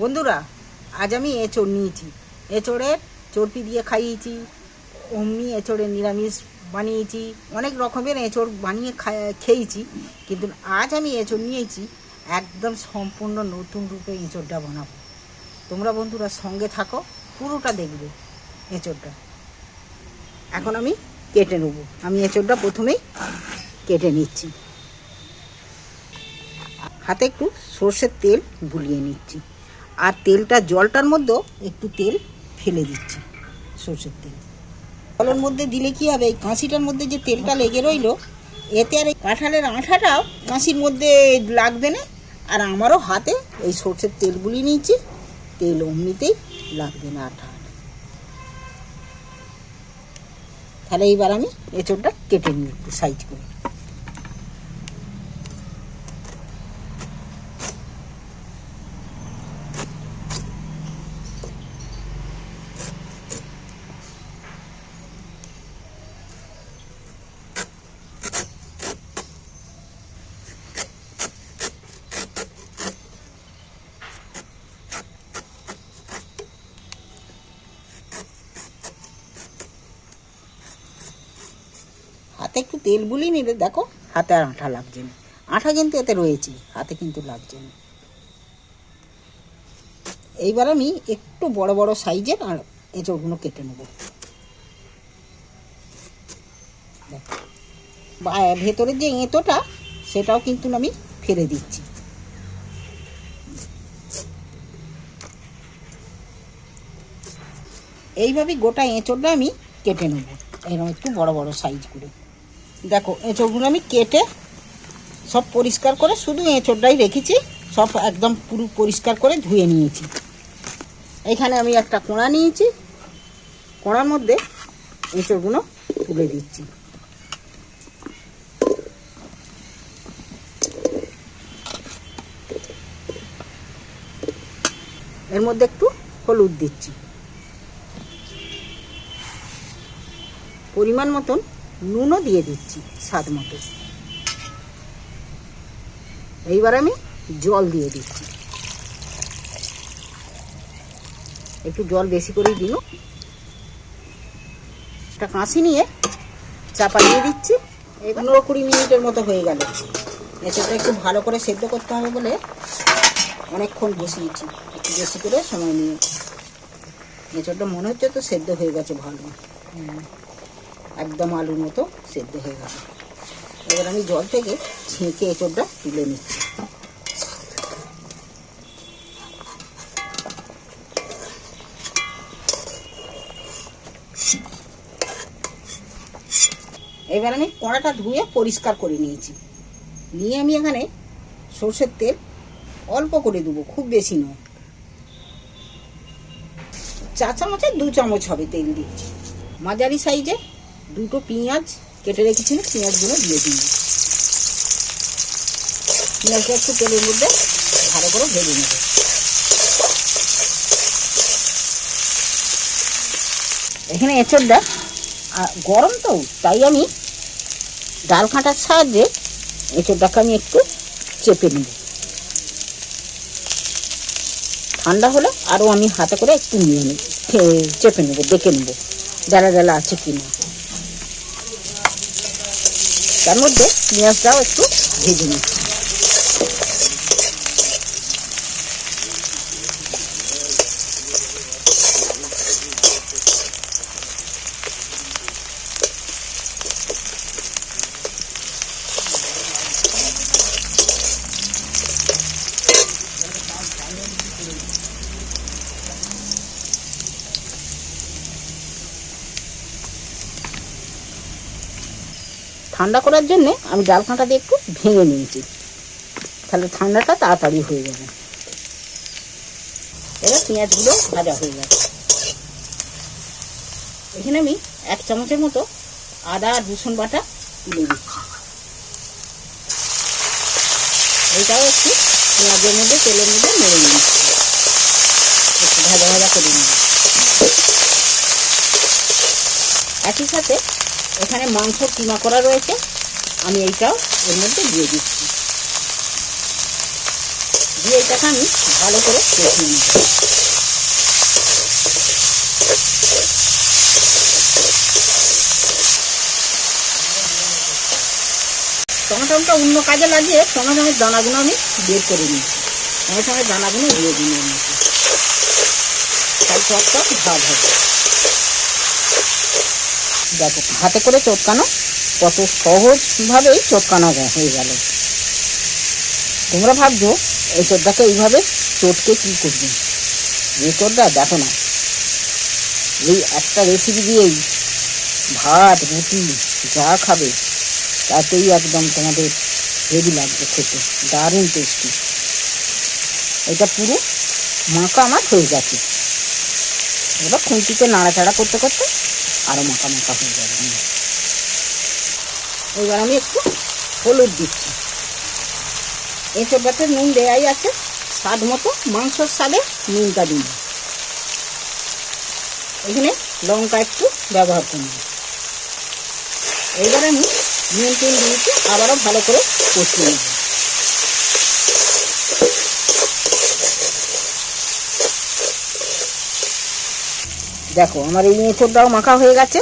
বন্ধুরা, আজ আমি এঁচড় নিয়েছি। এঁচড়ের চর্পি দিয়ে খাইয়েছি, অমনি এঁচড়ের নিরামিষ বানিয়েছি, অনেক রকমের এঁচড় বানিয়ে খেয়েছি, কিন্তু আজ আমি এঁচড় নিয়েছি, একদম সম্পূর্ণ নতুন রূপে এঁচড়টা বানাবো। তোমরা বন্ধুরা সঙ্গে থাকো, পুরোটা দেখবে এঁচড়টা। এখন আমি কেটে নেব। আমি এঁচড়টা প্রথমেই কেটে নিচ্ছি। হাতে একটু সর্ষের তেল বুলিয়ে নিচ্ছি। আর তেলটা, জলটার মধ্যেও একটু তেল ফেলে দিচ্ছি, সর্ষের তেল। জলের মধ্যে দিলে কি হবে? এই কাঁচিটার মধ্যে যে তেলটা লেগে রইল, এতে আর এই কাঁঠালের আঠাটাও কাঁচির মধ্যে লাগবে না, আর আমারও হাতে এই সর্ষের তেলগুলি নিয়েছি, তেল অমনিতেই লাগবে না আঠা তাহলে এইবার আমি এঁচড়টা কেটে নিই, একটু সাইজ করে হাতে একটু তেল বুলিয়ে নিলে দেখো হাতে আর আঠা লাগছে না। আঠা কিন্তু এতে রয়েছে, হাতে কিন্তু লাগছে না। এইবার আমি একটু বড় বড় সাইজের আর এঁচড়গুলো কেটে নেব। ভেতরের যে এঁতোটা, সেটাও কিন্তু আমি ফেলে দিচ্ছি। এইভাবেই গোটা এঁচড়টা আমি কেটে নেব। এরকম একটু বড় বড় সাইজ করে। দেখো, এঁচড়গুলো আমি কেটে সব পরিষ্কার করে, শুধু এঁচড়টাই রেখেছি, সব একদম পুরো পরিষ্কার করে ধুয়ে নিয়েছি। এখানে আমি একটা কোঁড়া নিয়েছি, কোঁড়ার মধ্যে এঁচড়গুলো তুলে দিচ্ছি। এর মধ্যে একটু হলুদ দিচ্ছি। পরিমাণ মতন নুনও দিয়ে দিচ্ছি স্বাদ মতো। এইবার আমি জল দিয়ে দিচ্ছি। একটু জল বেশি করেই দিল একটা কাঁচি নিয়ে চাপা দিয়ে দিচ্ছি। এই পনেরো কুড়ি মিনিটের মতো হয়ে গেল। এঁচোড়টা একটু ভালো করে সেদ্ধ করতে হবে বলে অনেকক্ষণ বসিয়েছি। একটু বেশি করে সময় নিয়ে এঁচোড়টা মনে হচ্ছে তো সেদ্ধ হয়ে গেছে ভালো। একদম আলুর মতো সেদ্ধ হয়ে গেছে। এবার আমি জল থেকে ছেঁকে এঁচড়টা তুলে নিচ্ছি। এবার আমি কড়াটা ধুয়ে পরিষ্কার করে নিয়েছি। নিয়ে আমি এখানে সর্ষের তেল অল্প করে দেবো, খুব বেশি নয়। চা চামচে দু চামচ হবে তেল দিয়েছি মাঝারি সাইজে দুটো পেঁয়াজ কেটে রেখেছিলাম, পেঁয়াজগুলো দিয়ে দিই পেঁয়াজটা একটু তেলের মধ্যে ভালো করে ভেজে নেব। এখানে এঁচড়টা গরম তো, তাই আমি ডাল কাঁটার সাহায্যে এঁচড়টাকে আমি একটু চেপে নেব। ঠান্ডা হলে আরও আমি হাতে করে একটু নিয়ে নিই চেপে নেব, দেখে নেব, জ্বালা জ্বালা আছে কি না তার মধ্যে পেঁয়াজটাও একটু ভেজে নিচ্ছি ঠান্ডা করার জন্যে আমি ডাল কাঁটা দিয়ে একটু ভেঙে নিয়েছি। তাহলে ঠান্ডাটা তাড়াতাড়ি হয়ে যাবে। এবার পেঁয়াজগুলো ভাজা হয়ে যাবে এখানে আমি এক চামচের মতো আদা আর রসুন বাটা তুলে দিচ্ছি। এইটাও একটু পেঁয়াজের মধ্যে, তেলের মধ্যে মেরে নিচ্ছি। একটু ভাজা ভাজা করে নিই একই সাথে এখানে মাংস কিমা করা রয়েছে। আমি এইটাও এর মধ্যে দিয়ে দিচ্ছি। দিয়ে এটাকে আমি ভালো করে কষিয়ে নেব। টমেটোটা অন্য কাজে লাগিয়ে টমেটোমের দানাগুলো আমি বের করে নিয়েছি টমেটোমের দানাগুলো দিয়ে দিই মধ্যে তাই চটটা ভাব হবে। দেখো, হাতে করে চটকানো, কত সহজভাবেই চটকানো হয়ে গেল। তোমরা ভাবছ, এই চোরটাকে এইভাবে চটকে কী করবে? এই চোরটা দেখো না। এই একটা রেসিপি দিয়েই ভাত, রুটি, যা খাবে, তাতেই একদম তোমাদের হেভি লাগবে খেতে। দারুণ টেস্টি এটা পুরো মাখা আমার হয়ে গেছে। এবার খুঁটিতে নাড়াচাড়া করতে করতে আরও মাখা মাখা হয়ে যাবে। এবার আমি একটু হলুদ দিচ্ছি। বাতে নুন দেওয়াই আছে, স্বাদ মতো মাংসর স্বাদে নুনটা দিন। এখানে লঙ্কা একটু ব্যবহার করব এবার আমি নুন টুন দিয়েছি, আবারও ভালো করে কষিয়ে নেব। দেখো, আমার এই এঁচড়টাও মাখা হয়ে গেছে।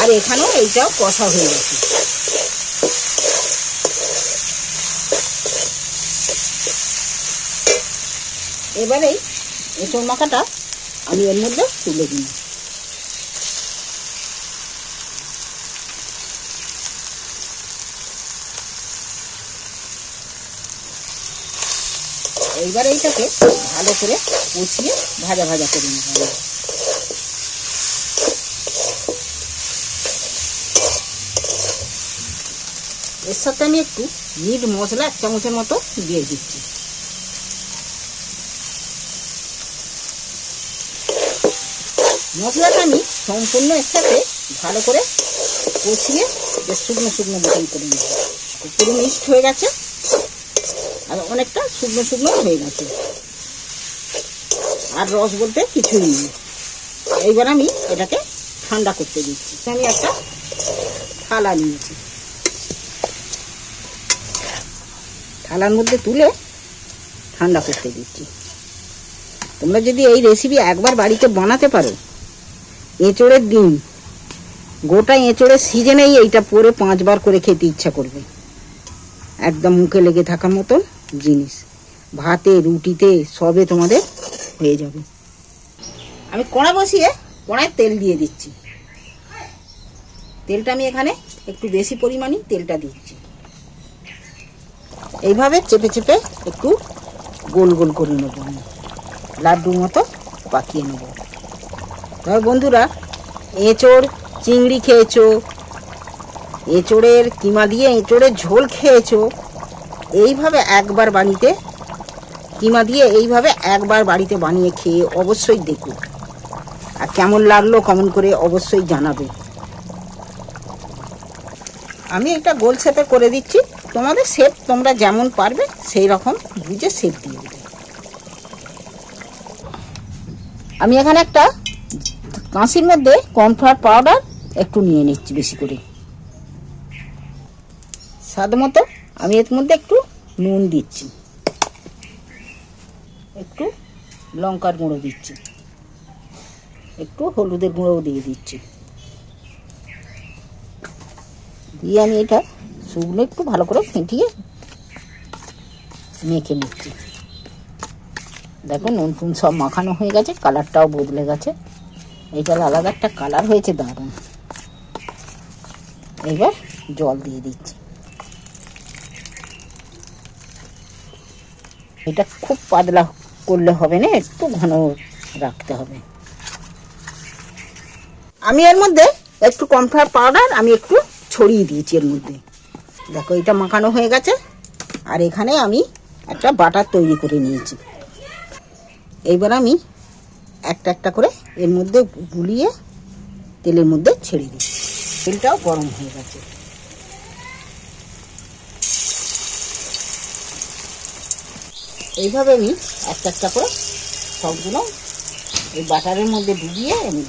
আর এখানেও এইটাও কষা হয়ে গেছে। এবারে এঁচড় মাখাটা আমি এর মধ্যে তুলে দিই। এইবার এইটাকে ভালো করে কষিয়ে ভাজা ভাজা করে নিতে হবে। সাথে আমি একটু মিট মশলা এক চামচের মতো দিয়ে দিচ্ছি। মশলাটা আমি সম্পূর্ণ একসাথে ভালো করে কষিয়ে বেশ শুকনো শুকনো মতন করে নেব। পুরো মিক্সড হয়ে গেছে আর অনেকটা শুকনো শুকনো হয়ে গেছে। আর রস বলতে কিছুই নেই। এইবার আমি এটাকে ঠান্ডা করতে দিচ্ছি। আমি একটা থালা নিয়েছি। থালার মধ্যে তুলে ঠান্ডা করতে দিচ্ছি। তোমরা যদি এই রেসিপি একবার বাড়িতে বানাতে পারো, এঁচড়ের ডিম, গোটা এঁচড়ের সিজনেই এইটা পরে পাঁচবার করে খেতে ইচ্ছা করবে। একদম মুখে লেগে থাকার মতন জিনিস। ভাতে, রুটিতে সবে তোমাদের হয়ে যাবে। আমি কড়া বসিয়ে কড়ায় তেল দিয়ে দিচ্ছি। তেলটা আমি এখানে একটু বেশি পরিমাণই তেলটা দিচ্ছি। এইভাবে চেপে চেপে একটু গোল গোল করে নেব আমি। লাড্ডুর মতো পাকিয়ে নেব। তবে বন্ধুরা, এঁচড়, চিংড়ি খেয়েছো, এঁচোড়ের কিমা দিয়ে এঁচোড়ের ঝোল খেয়েছো, এইভাবে একবার বাড়িতে, কিমা দিয়ে এইভাবে একবার বাড়িতে বানিয়ে খেয়ে অবশ্যই দেখো। আর কেমন লাগল কমেন্ট করে অবশ্যই জানাবে। আমি এটা গোল শেপে করে দিচ্ছি। তোমাদের শেপ তোমরা যেমন পারবে, সেই রকম বুঝে শেপ দিয়ে দেবে। আমি এখানে একটা কাঁচির মধ্যে কর্নফ্লাওয়ার পাউডার একটু নিয়ে নিচ্ছি বেশি করে। স্বাদ মতো আমি এর মধ্যে একটু নুন দিচ্ছি। একটু লঙ্কার গুঁড়ো দিচ্ছি। একটু হলুদের গুঁড়োও দিয়ে দিচ্ছি। দিয়ে আমি এটা শুকনো একটু ভালো করে ফেঁটিয়ে মেখে নিচ্ছি। দেখো নুন টুন সব মাখানো হয়ে গেছে, কালারটাও বদলে গেছে। এইটার আলাদা একটা কালার হয়েছে, দারুণ। এবার জল দিয়ে দিচ্ছি। এটা খুব পাতলা করলে হবে না, একটু ঘন রাখতে হবে। আমি এর মধ্যে একটু কমফার পাউডার আমি একটু ছড়িয়ে দিয়েছি এর মধ্যে। দেখো, এটা মাখানো হয়ে গেছে। আর এখানে আমি একটা বাটার তৈরি করে নিয়েছি। এইবার আমি একটা একটা করে এর মধ্যে গুলিয়ে তেলের মধ্যে ছেড়ে দিই তেলটাও গরম হয়ে গেছে। এইভাবে আমি একটা একটা করে সবগুলো এই বাটারের মধ্যে ডুবিয়ে আমি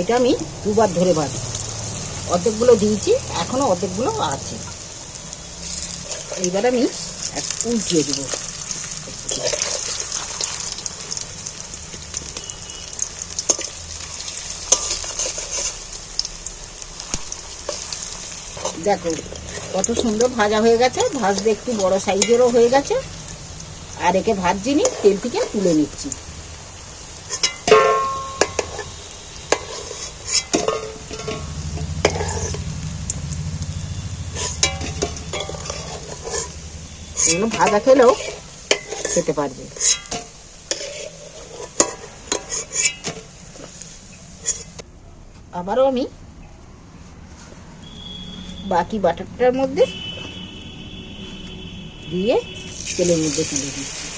এটা আমি দুবার ধরে ভাজি অর্ধেকগুলো দিয়েছি, এখনও অর্ধেকগুলো আছে। এইবার আমি উল্টিয়ে দেবো। দেখো, কত সুন্দর ভাজা হয়ে গেছে। ভাজতে একটু বড় সাইজেরও হয়ে গেছে। আর একে ভাজছি নি, তেল থেকে তুলে নিচ্ছি। এগুলো ভাজা খেলেও খেতে পারবে। আবারও আমি বাকি বাটারটার মধ্যে দিয়ে তেলের মধ্যে তুলে দিচ্ছি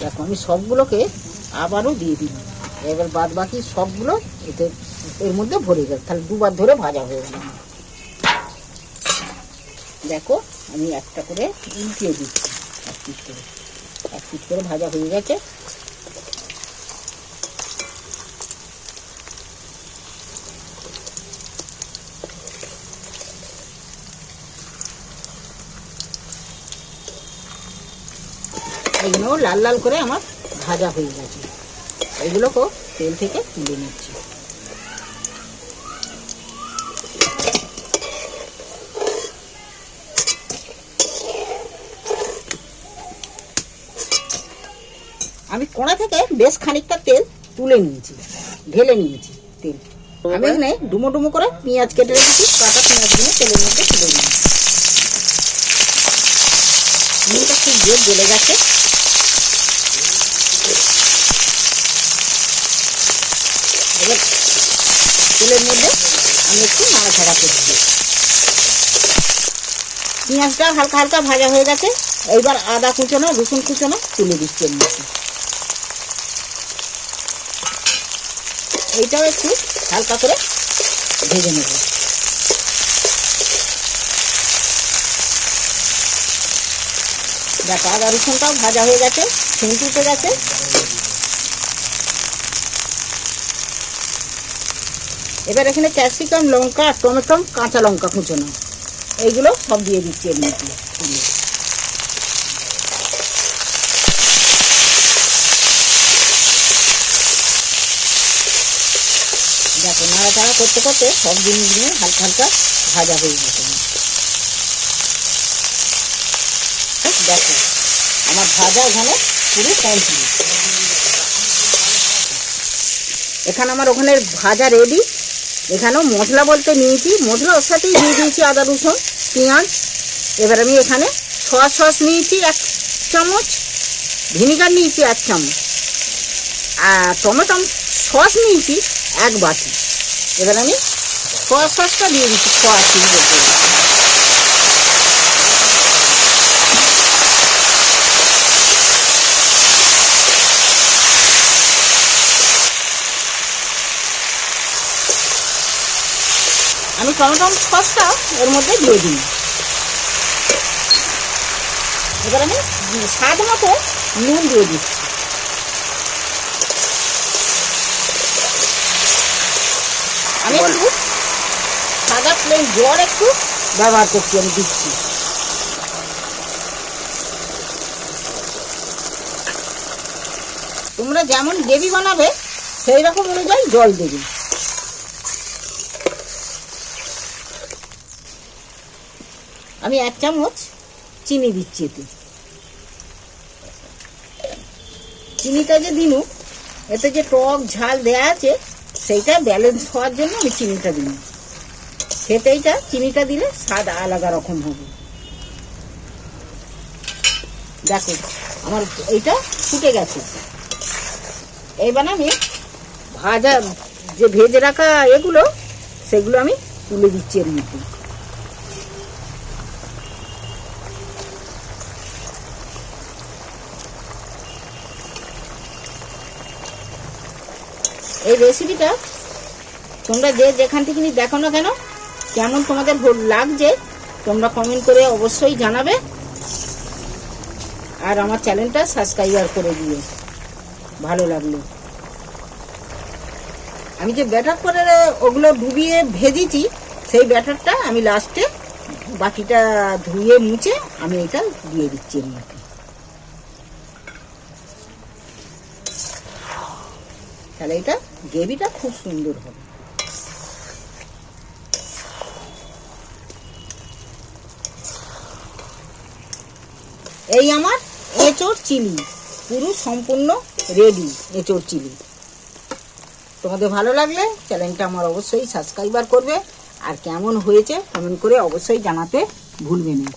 দেখো আমি সবগুলোকে আবারও দিয়ে দিই এবার বাদ বাকি সবগুলো এতে এর মধ্যে ভরে গেল। তাহলে দুবার ধরে ভাজা হয়ে গেল। দেখো, আমি একটা করে উল্টিয়ে দিচ্ছি। এক পিস করে। এক পিস করে ভাজা হয়ে গেছে। এগুলো লাল লাল করে আমার ভাজা হয়ে গেছে। এগুলোকেও তেল থেকে তুলে নিচ্ছি। আমি কোড়া থেকে বেশ খানিকটা তেল তুলে নিয়েছি, ঢেলে নিয়েছি তেল। আমি এখানে ডুমো ডুমো করে পেঁয়াজ কেটে রেখেছি, কাটা পেঁয়াজগুলো তেলের মধ্যে তুলে নিয়েছি। নুনটা খুব জোর জ্বলে গেছে এবার তেলের মধ্যে আমি একটু নাড়াচাড়া করে দিই পেঁয়াজটা হালকা হালকা ভাজা হয়ে গেছে। এইবার আদা কুচোনো, রসুন কুচোনো তুলে দিচ্ছি এর এইটাও একটু হালকা করে ভেজে নেব। দেখো, আদা রসুনটাও ভাজা হয়ে গেছে সেন্ট উঠে গেছে। এবার এখানে ক্যাপসিকাম, লঙ্কা আর টমেটো, কাঁচা লঙ্কা কুচোনো এইগুলো সব দিয়ে দিচ্ছি এর মধ্যে। দেখো, নাড়াচাড়া করতে করতে সব জিনিসগুলো হালকা হালকা ভাজা হয়ে গেছে। দেখো, আমার ভাজা এখানে পুরো কমপ্লিট এখানে আমার ওখানে ভাজা রেডি এখানেও মশলা বলতে নিয়েছি। মশলা ওর সাথেই দিয়ে দিয়েছি আদা, রসুন, পেঁয়াজ। এবার আমি এখানে সয়া সস নিয়েছি এক চামচ, ভিনিগার নিয়েছি এক চামচ, আর টমেটো সস নিয়েছি এক বাটি। এবার আমি সয়া সসটা দিয়ে দিচ্ছি, সয়া চিজ বলতে টমেটো সসটা ওর মধ্যে দিয়ে দিই। এবার আমি স্বাদ মতো নুন দিয়ে দিচ্ছি। আমি একটু সাদা প্লেন জল একটু ব্যবহার করছি আমি দিচ্ছি। তোমরা যেমন গ্রেভি বানাবে সেই রকম অনুযায়ী জল দেবে। আমি এক চামচ চিনি দিচ্ছি এতে। চিনিটা যে দিনু, এতে যে টক ঝাল দেয়া আছে, সেইটা ব্যালেন্স হওয়ার জন্য আমি চিনিটা খেতে এইটা চিনিটা দিলে স্বাদ আলাদা রকম হবে। দেখো, আমার এইটা ফুটে গেছে। এইবার আমি ভাজা যে ভেজে রাখা এগুলো, সেগুলো আমি তুলে দিচ্ছি এর মধ্যে। এই রেসিপিটা তোমরা যে যেখান থেকে দেখো না কেন, কেমন তোমাদের লাগছে, তোমরা কমেন্ট করে অবশ্যই জানাবে। আর আমার চ্যানেলটা সাবস্ক্রাইবার করে দিও। ভালো লাগল। আমি যে ব্যাটার করে ওগুলো ডুবিয়ে ভেজেছি, সেই ব্যাটারটা আমি লাস্টে বাকিটা ধুয়ে মুছে আমি এটা দিয়ে দিচ্ছি এর তাহলে এটা গ্রেভিটা খুব সুন্দর হবে। এই আমার এঁচোড় চিলি, পুরো সম্পূর্ণ রেডি এঁচোড় চিলি। তোমাদের ভালো লাগলে চ্যানেলটা আমার অবশ্যই সাবস্ক্রাইবার করবে, আর কেমন হয়েছে কমেন্ট করে অবশ্যই জানাতে ভুলবে না।